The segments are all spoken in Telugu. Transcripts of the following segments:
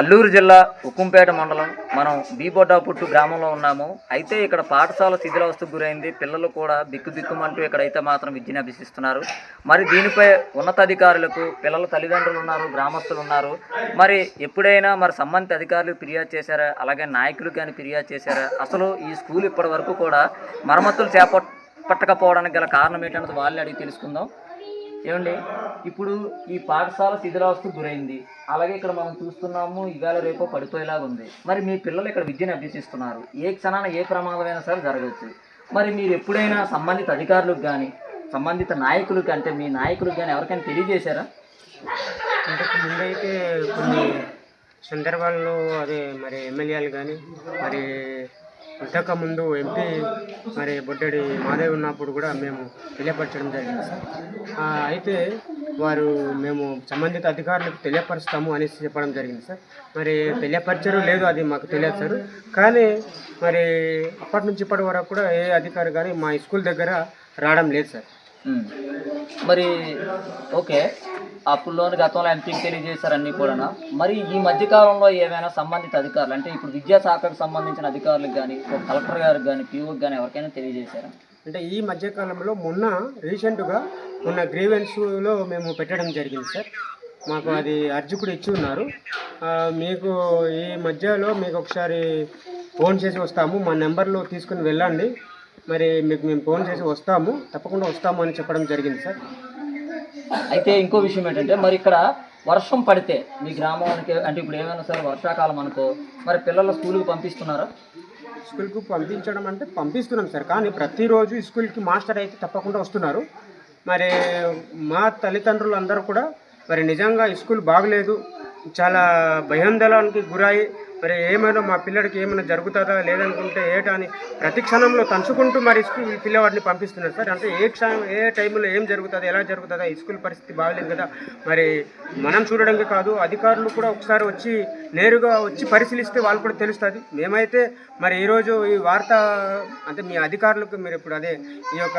అల్లూరు జిల్లా ఉక్కుంపేట మండలం. మనం బీబొడ్డాపుట్టు గ్రామంలో ఉన్నాము. అయితే ఇక్కడ పాఠశాల శిథిలావస్థకు గురైంది. పిల్లలు కూడా బిక్కు బిక్కుమంటూ ఇక్కడైతే మాత్రం విద్యను అభ్యసిస్తున్నారు. మరి దీనిపై ఉన్నతాధికారులకు పిల్లల తల్లిదండ్రులు ఉన్నారు గ్రామస్తులు ఉన్నారు. మరి ఎప్పుడైనా మరి సంబంధిత అధికారులు ఫిర్యాదు చేశారా? అలాగే నాయకులు కానీ ఫిర్యాదు చేశారా? అసలు ఈ స్కూల్ ఇప్పటి వరకు కూడా మరమ్మతులు చేపట్టకపోవడానికి గల కారణం ఏంటన్నది వాళ్ళని అడిగి తెలుసుకుందాం. ఏమండి? ఇప్పుడు ఈ పాఠశాల శిథిలావస్థ గురైంది. అలాగే ఇక్కడ మనం చూస్తున్నాము ఇవాళ రేపు పడిపోయేలాగా ఉంది. మరి మీ పిల్లలు ఇక్కడ విద్యను అభ్యసిస్తున్నారు. ఏ క్షణాన ఏ ప్రమాదమైనా సరే జరగవచ్చు. మరి మీరు ఎప్పుడైనా సంబంధిత అధికారులకు కానీ సంబంధిత నాయకులకు అంటే మీ నాయకులకు కానీ ఎవరికైనా తెలియజేశారా? ఇంతకు ముందైతే కొన్ని సందర్భాల్లో అదే మరి ఎమ్మెల్యేలు కానీ మరి ఇంతకుముందు ఎంపీ మరి బొడ్డడి మాదేవి ఉన్నప్పుడు కూడా మేము తెలియపరచడం జరిగింది సార్. అయితే వారు మేము సంబంధిత అధికారులకు తెలియపరుస్తాము అనేసి చెప్పడం జరిగింది సార్. మరి తెలియపరచరు లేదు అది మాకు తెలియదు సార్. కానీ మరి అప్పటి నుంచి ఇప్పటి వరకు కూడా ఏ అధికారి కానీ మా స్కూల్ దగ్గర రావడం లేదు సార్. మరి ఓకే. అప్పుల్లోని గతంలో ఎంపీకి తెలియజేశారు అన్నీ కూడా మరి ఈ మధ్య కాలంలో ఏమైనా సంబంధిత అధికారులు అంటే ఇప్పుడు విద్యాశాఖకు సంబంధించిన అధికారులకు కానీ కలెక్టర్ గారికి కానీ పీఓకి కానీ ఎవరికైనా తెలియజేశారా? అంటే ఈ మధ్యకాలంలో మొన్న రీసెంట్గా మొన్న గ్రీవెన్స్లో మేము పెట్టడం జరిగింది సార్. మాకు అది అర్జకుడు ఇచ్చి ఉన్నారు. మీకు ఈ మధ్యలో మీకు ఒకసారి ఫోన్ చేసి వస్తాము. మా నెంబర్లో తీసుకుని వెళ్ళండి. మరి మీకు మేము ఫోన్ చేసి వస్తాము. తప్పకుండా వస్తాము అని చెప్పడం జరిగింది సార్. అయితే ఇంకో విషయం ఏంటంటే మరి ఇక్కడ వర్షం పడితే మీ గ్రామానికి అంటే ఇప్పుడు ఏమైనా సరే వర్షాకాలం అనుకో మరి పిల్లలు స్కూల్కి పంపిస్తున్నారా? స్కూల్కి పంపించడం అంటే పంపిస్తున్నాం సార్. కానీ ప్రతిరోజు స్కూల్కి మాస్టర్ అయితే తప్పకుండా వస్తున్నారు. మరి మా తల్లిదండ్రులు అందరూ కూడా మరి నిజంగా ఈ స్కూల్ బాగలేదు. చాలా భయాందోళనకి గురై మరి ఏమైనా మా పిల్లడికి ఏమైనా జరుగుతుందా లేదనుకుంటే ఏటా అని ప్రతి క్షణంలో తలుచుకుంటూ మరి స్కూల్ పిల్లవాడిని పంపిస్తున్నారు. సార్ అంటే ఏ క్షణం ఏ టైంలో ఏం జరుగుతుంది ఎలా జరుగుతుందా ఈ స్కూల్ పరిస్థితి బాగలేదు కదా. మరి మనం చూడడానికి కాదు అధికారులు కూడా ఒకసారి వచ్చి నేరుగా వచ్చి పరిశీలిస్తే వాళ్ళు కూడా తెలుస్తుంది. మేమైతే మరి ఈరోజు ఈ వార్త అంటే మీ అధికారులకు మీరు ఇప్పుడు అదే ఈ యొక్క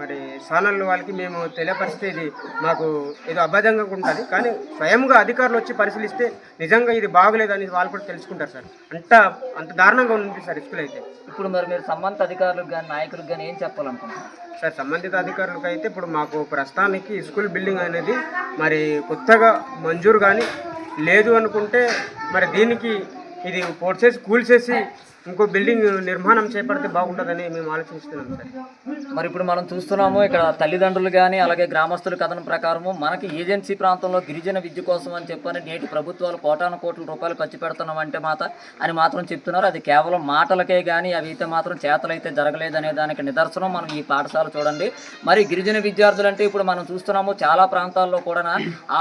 మరి ఛానల్ వాళ్ళకి మేము తెలియపరిస్తే ఇది మాకు ఏదో అబద్ధంగా ఉంటుంది. కానీ స్వయంగా అధికారులు వచ్చి పరిశీలిస్తే నిజంగా ఇది బాగలేదు అని వాళ్ళు కూడా తెలుసుకుంటారు. సార్. అంత అంత దారుణంగా ఉంది సార్ స్కూల్ అయితే. ఇప్పుడు మరి మీరు సంబంధిత అధికారులకు కానీ నాయకులకు కానీ ఏం చెప్పాలనుకుంటున్నారు? సార్ సంబంధిత అధికారులకు అయితే ఇప్పుడు మాకు ప్రస్తుతానికి స్కూల్ బిల్డింగ్ అనేది మరి కొత్తగా మంజూరు కానీ లేదు అనుకుంటే మరి దీనికి ఇది పొడిచేసి కూల్చేసి ఇంకో బిల్డింగ్ నిర్మాణం చేపడితే బాగుంటుందని మేము ఆలోచిస్తున్నాం సార్. మరి ఇప్పుడు మనం చూస్తున్నాము ఇక్కడ తల్లిదండ్రులు కానీ అలాగే గ్రామస్తుల కథనం ప్రకారము మనకి ఏజెన్సీ ప్రాంతంలో గిరిజన విద్య కోసం అని చెప్పని నేటి ప్రభుత్వాలు కోటాను కోట్ల రూపాయలు ఖర్చు పెడుతున్నాం అంటే మాత అని మాత్రం చెప్తున్నారు. అది కేవలం మాటలకే కానీ అవి అయితే మాత్రం చేతలైతే జరగలేదనే దానికి నిదర్శనం మనం ఈ పాఠశాల చూడండి. మరి గిరిజన విద్యార్థులు అంటే ఇప్పుడు మనం చూస్తున్నాము చాలా ప్రాంతాల్లో కూడా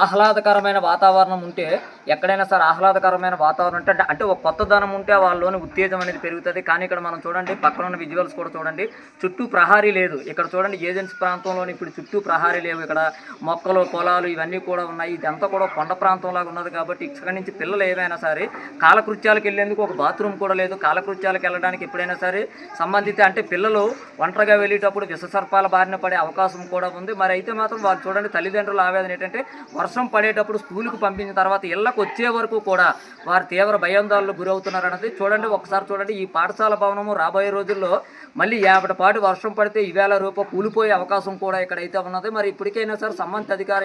ఆహ్లాదకరమైన వాతావరణం ఉంటే ఎక్కడైనా సరే ఆహ్లాదకరమైన వాతావరణం ఉంటే అంటే- అంటే ఒక కొత్తదనం ఉంటే వాళ్ళలోని ఉత్తేజం అనేది పెరుగుతుంది. కానీ ఇక్కడ మనం చూడండి పక్కన ఉన్న విజువల్స్ కూడా చూడండి. చుట్టూ ప్రహారీ లేదు. ఇక్కడ చూడండి ఏజెన్సీ ప్రాంతంలోని ఇప్పుడు చుట్టూ ప్రహారీ లేవు. ఇక్కడ మొక్కలు పొలాలు ఇవన్నీ కూడా ఉన్నాయి. ఇదంతా కూడా కొండ ప్రాంతంలాగా ఉన్నది కాబట్టి ఇక్కడ నుంచి పిల్లలు ఏవైనా సరే కాలకృత్యాలకు వెళ్ళేందుకు ఒక బాత్రూమ్ కూడా లేదు. కాలకృత్యాలకు వెళ్ళడానికి ఎప్పుడైనా సరే సంబంధిత అంటే పిల్లలు ఒంటరిగా వెళ్ళేటప్పుడు విషసర్పాల బారిన పడే అవకాశం కూడా ఉంది. మరి అయితే మాత్రం వాళ్ళు చూడండి తల్లిదండ్రుల ఆవేదన ఏంటంటే వర్షం పడేటప్పుడు స్కూల్కి పంపించిన తర్వాత ఇళ్ళకు వచ్చే వరకు కూడా వారు తీవ్ర భయాందోళనకు గురవుతున్నారన్నది చూడండి. ఒకసారి చూడండి. ఈ పాఠశాల భవనము రాబోయే రోజుల్లో మళ్ళీ యాభై పాటు వర్షం పడితే ఈవేళ రూప కూలిపోయే అవకాశం కూడా ఇక్కడైతే ఉన్నది. మరి ఇప్పటికైనా సరే సంబంధిత అధికార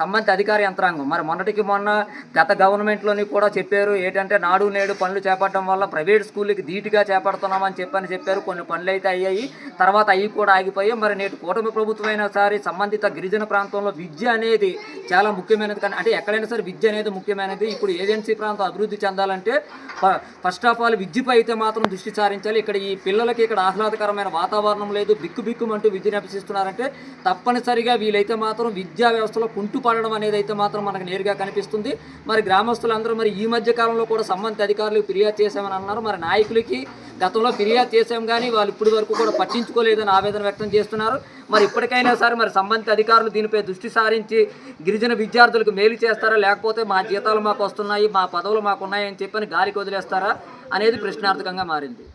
సంబంధిత అధికార యంత్రాంగం మరి మొన్నటికి మొన్న గత గవర్నమెంట్లోని కూడా చెప్పారు ఏంటంటే నాడు నేడు పనులు చేపట్టడం వల్ల ప్రైవేట్ స్కూళ్ళకి ధీటుగా చేపడుతున్నామని చెప్పని చెప్పారు. కొన్ని పనులు అయితే అయ్యాయి తర్వాత అవి కూడా ఆగిపోయాయి మరి నేటి కూటమి ప్రభుత్వం అయినా సరే సంబంధిత గిరిజన ప్రాంతంలో విద్య అనేది చాలా ముఖ్యమైనది కానీ అంటే ఎక్కడైనా సరే విద్య అనేది ముఖ్యమైనది. ఇప్పుడు ఏజెన్సీ ప్రాంతం అభివృద్ధి చెందాలంటే ఫస్ట్ ఆఫ్ ఆల్ దీనిపై అయితే మాత్రం దృష్టి సారించాలి. ఇక్కడ ఈ పిల్లలకి ఇక్కడ ఆహ్లాదకరమైన వాతావరణం లేదు. బిక్కు బిక్కుమంటూ విద్యను అభ్యసిస్తున్నారంటే తప్పనిసరిగా వీలైతే మాత్రం విద్యా వ్యవస్థలో కుంటుపడడం అనేది అయితే మాత్రం మనకు నేరుగా కనిపిస్తుంది. మరి గ్రామస్తులందరూ మరి ఈ మధ్య కాలంలో కూడా సంబంధిత అధికారులకు ఫిర్యాదు చేశామని అన్నారు. మరి నాయకులకి గతంలో ఫిర్యాదు చేశాం కానీ వాళ్ళు ఇప్పటి వరకు కూడా పట్టించుకోలేదని ఆవేదన వ్యక్తం చేస్తున్నారు. మరి ఇప్పటికైనా సరే మరి సంబంధిత అధికారులు దీనిపై దృష్టి సారించి గిరిజన విద్యార్థులకు మేలు చేస్తారా? లేకపోతే మా జీతాలు మాకు వస్తున్నాయి మా పదవులు మాకు ఉన్నాయని చెప్పని గాలికి వదిలేస్తారా? అనేది ప్రశ్నార్థకంగా మారింది.